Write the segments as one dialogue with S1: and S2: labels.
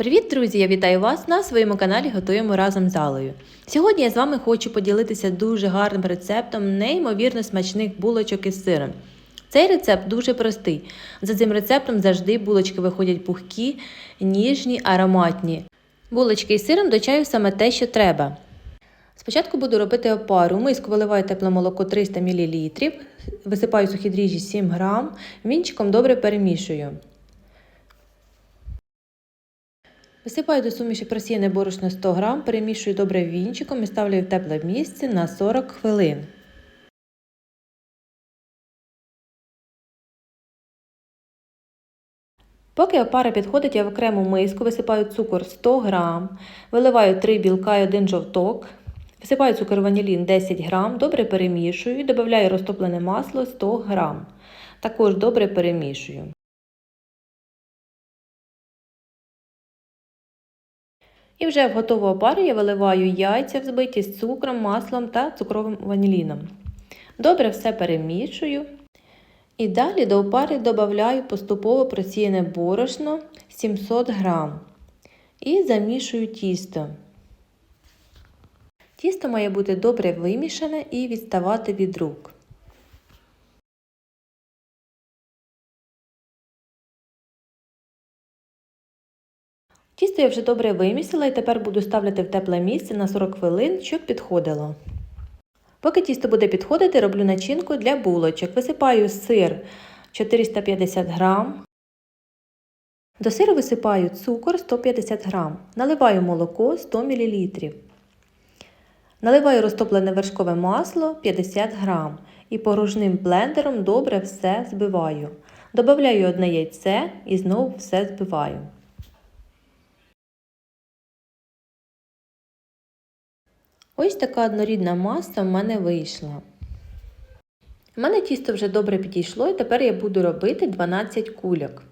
S1: Привіт, друзі! Я вітаю вас на своєму каналі Готуємо разом з Алою. Сьогодні я з вами хочу поділитися дуже гарним рецептом неймовірно смачних булочок із сиром. Цей рецепт дуже простий. За цим рецептом завжди булочки виходять пухкі, ніжні, ароматні. Булочки із сиром до чаю саме те, що треба. Спочатку буду робити опару. У миску виливаю тепле молоко 300 мл, висипаю сухі дріжджі 7 г, вінчиком добре перемішую. Висипаю до суміші просіяне борошно 100 г, перемішую добре вінчиком і ставлю в тепле місце на 40 хвилин. Поки опара підходить, я в окрему миску висипаю цукор 100 г, виливаю 3 білка і 1 жовток, висипаю цукор ванілін 10 г, добре перемішую і додаю розтоплене масло 100 г. Також добре перемішую. І вже в готову опару я виливаю яйця взбиті з цукром, маслом та цукровим ваніліном. Добре все перемішую. І далі до опари додаю поступово просіяне борошно 700 г. І замішую тісто. Тісто має бути добре вимішане і відставати від рук. Тісто я вже добре вимісила і тепер буду ставляти в тепле місце на 40 хвилин, щоб підходило. Поки тісто буде підходити, роблю начинку для булочок. Висипаю сир 450 г. До сиру висипаю цукор 150 г. Наливаю молоко 100 мл. Наливаю розтоплене вершкове масло 50 г. І погружним блендером добре все збиваю. Добавляю одне яйце і знову все збиваю. Ось така однорідна маса в мене вийшла. У мене тісто вже добре підійшло, і тепер я буду робити 12 кульок.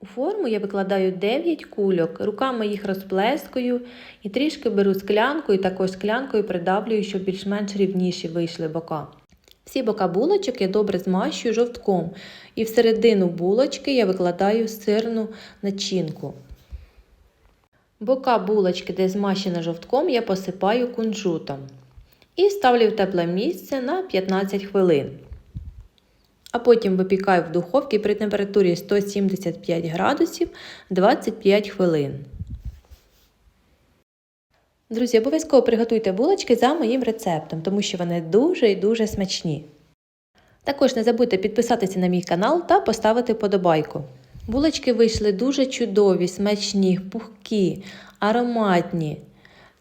S1: У форму я викладаю 9 кульок, руками їх розплескую і трішки беру склянку і також склянкою придавлюю, щоб більш-менш рівніші вийшли бока. Всі бока булочок я добре змащую жовтком, і всередину булочки я викладаю сирну начинку. Бока булочки, де змащена жовтком, я посипаю кунжутом і ставлю в тепле місце на 15 хвилин. А потім випікаю в духовці при температурі 175 градусів 25 хвилин. Друзі, обов'язково приготуйте булочки за моїм рецептом, тому що вони дуже і дуже смачні. Також не забудьте підписатися на мій канал та поставити подобайку. Булочки вийшли дуже чудові, смачні, пухкі, ароматні.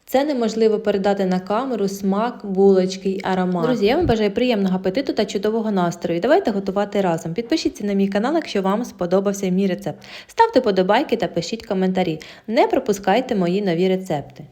S1: Це неможливо передати на камеру смак, булочки й аромат. Друзі, я вам бажаю приємного апетиту та чудового настрою. Давайте готувати разом. Підпишіться на мій канал, якщо вам сподобався мій рецепт. Ставте подобайки та пишіть коментарі. Не пропускайте мої нові рецепти.